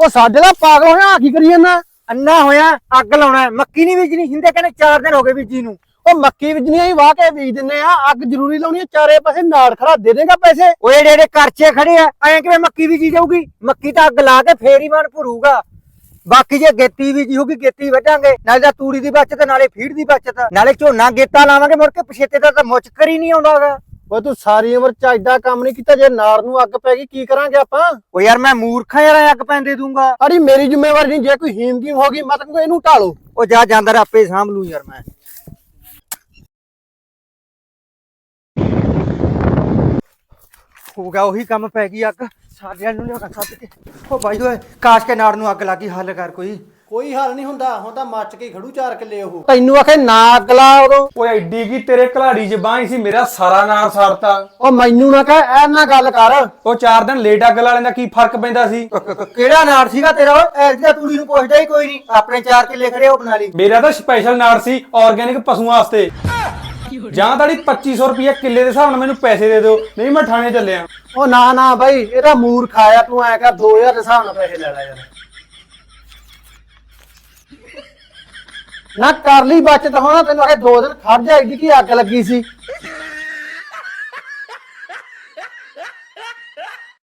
ਉਹ ਸਾਡੇ ਦਾ ਪਾਗਲ ਹੋਇਆ ਆ ਕੀ ਕਰੀ ਜਾਂਦਾ? ਅੰਨਾ ਹੋਇਆ ਅੱਗ ਲਾਉਣਾ। ਮੱਕੀ ਨਹੀਂ ਬੀਜਣੀ ਹਿੰਦੇ ਕਹਿੰਦੇ 4 ਦਿਨ ਹੋ ਗਏ ਬੀਜੀ ਨੂੰ। ਉਹ ਮੱਕੀ ਵਿਜਣੀਆਂ ਹੀ ਵਾਹ ਕੇ ਬੀਜ ਦਿੰਨੇ ਆ। ਅੱਗ ਜ਼ਰੂਰੀ ਲਾਉਣੀ ਆ ਚਾਰੇ ਪਾਸੇ ਨਾੜ ਖੜਾ ਦੇ ਦੇਗਾ ਪੈਸੇ? ਉਹ ਜਿਹੜੇ ਕਰਚੇ ਖੜੇ ਆ ਐਂ ਕਿਵੇਂ ਮੱਕੀ ਬੀਜੀ ਜਾਊਗੀ? ਮੱਕੀ ਤਾਂ ਅੱਗ ਲਾ ਕੇ ਫੇਰ ਹੀ ਮਨ ਭਰੂਗਾ। ਬਾਕੀ ਜੇ ਗੇਤੀ ਬੀਜੀ ਹੋਊਗੀ ਗੇਤੀ ਵੱਢਾਂਗੇ। ਨਾਲੇ ਤਾਂ ਤੂੜੀ ਦੀ ਬਚਤ ਨਾਲੇ ਫੀਡ ਦੀ ਬਚਤ। ਨਾਲੇ ਝੋਨਾ ਗੇਤਾ ਲਾਵਾਂਗੇ ਮੁੜ ਕੇ ਪਛੇਤੇ ਦਾ ਤਾਂ ਮੁੱਚਕਰ ਹੀ ਨਹੀਂ ਆਉਂਦਾਗਾ ਓਏ ਤੂੰ ਸਾਰੀ ਉਮਰ ਚੱਜਦਾ ਕੰਮ ਨਹੀਂ ਕੀਤਾ ਜੇ ਨਾੜ ਨੂੰ ਅੱਗ ਪੈ ਗਈ ਕੀ ਕਰਾਂਗੇ ਆਪਾਂ? ਉਹ ਯਾਰ ਮੈਂ ਮੂਰਖਾ ਯਾਰ ਅੱਗ ਪੈਣ ਦੇ ਦੂੰਗਾ। ਅੜੀ ਮੇਰੀ ਜ਼ਿੰਮੇਵਾਰੀ ਨਹੀਂ ਜੇ ਕੋਈ ਹੀਮਗੀਮ ਹੋ ਗਈ ਮੈਂ ਤਾਂ ਕਹੂੰਗਾ ਇਹਨੂੰ ਢਾਲੋ। ਉਹ ਜਾ ਜਾਂਦਾ ਆਪੇ ਸਾਂਭ ਲੂ ਯਾਰ ਮੈਂ। ਹੋ ਗਿਆ ਉਹੀ ਕੰਮ ਪੈ ਗਈ ਅੱਗ। ਸਾਰਿਆਂ ਨੂੰ ਲਿਆ ਸੱਦ ਕੇ। ਉਹ ਬਾਈ ਓਏ ਕਾਸ਼ ਕੇ ਨਾੜ ਨੂੰ ਅੱਗ ਲੱਗੀ ਹੱਲ ਕਰ ਕੋਈ। ਕੋਈ ਹੱਲ ਨਹੀਂ ਹੁੰਦਾ ਹੁਣ ਤਾਂ ਮੱਚ ਕੇ ਖੜੂ ਚਾਰ ਕਿੱਲੇ ਉਹ। ਤੈਨੂੰ ਆਖੇ ਨਾ ਅੱਗ ਲਾ ਉਦੋਂ। ਓਏ ਐਡੀ ਕੀ ਤੇਰੇ ਘਲਾੜੀ ਚ ਬਾਂਹ ਸੀ ਮੇਰਾ ਸਾਰਾ ਨਾਰ ਸਾੜਤਾ। ਉਹ ਮੈਨੂੰ ਨਾ ਕਹਿ ਐ ਨਾ ਗੱਲ ਕਰ। ਉਹ ਚਾਰ ਦਿਨ ਲੇਟ ਅੱਗ ਵਾਲਿਆਂ ਦਾ ਕੀ ਫ਼ਰਕ ਪੈਂਦਾ ਸੀ? ਕਿਹੜਾ ਨਾੜ ਸੀਗਾ ਤੇਰਾ? ਐਸ ਦਾ ਤੂੜੀ ਨੂੰ ਪੁੱਛਦਾ ਹੀ ਕੋਈ ਨਹੀਂ ਆਪਣੇ ਚਾਰ ਕੇ ਲਿਖ ਰਹੇ ਉਹ ਬਣਾ ਲਈ। ਮੇਰਾ ਤਾਂ ਸਪੈਸ਼ਲ ਨਾੜ ਸੀ ਆਰਗੇਨਿਕ ਪਸ਼ੂਆਂ ਵਾਸਤੇ। ਜਾਂ ਤਾਂ 2500 ਰੁਪਏ ਕਿੱਲੇ ਦੇ ਹਿਸਾਬ ਨਾਲ ਮੈਨੂੰ ਪੈਸੇ ਦੇ ਦਿਓ ਨਹੀਂ ਮੈਂ ਥਾਣੇ ਚੱਲਿਆ। ਉਹ ਨਾ ਨਾ ਬਾਈ ਇਹਦਾ ਮੂਰਖ ਆਇਆ ਤੂੰ ਐ ਕਰ 2000 ਦੇ ਹਿਸਾਬ ਨਾਲ ਪੈਸੇ ਲੈ ਲੈ ਯਾਰ। ਨਾ ਕਰ ਲਈ ਬਚਤ ਹੋਣਾ, ਤੈਨੂੰ ਆਖੇ ਦੋ ਦਿਨ ਖੜ ਜਾ ਐਡੀ ਕੀ ਅੱਗ ਲੱਗੀ ਸੀ?